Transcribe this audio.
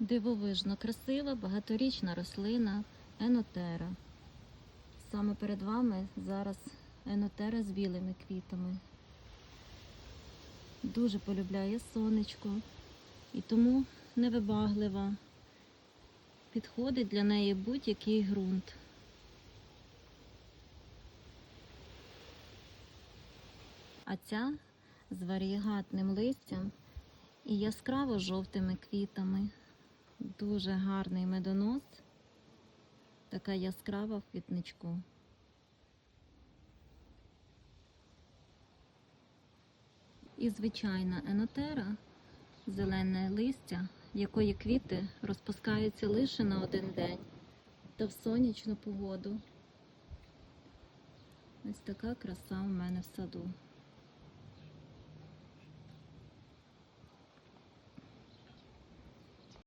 Дивовижно красива багаторічна рослина енотера. Саме перед вами зараз енотера з білими квітами. Дуже полюбляє сонечко і тому невибаглива. Підходить для неї будь-який ґрунт. А ця з варієгатним листям і яскраво жовтими квітами. Дуже гарний медонос, така яскрава в квітничку. І звичайна енотера, зелене листя, якої квіти розпускаються лише на один день та в сонячну погоду. Ось така краса у мене в саду.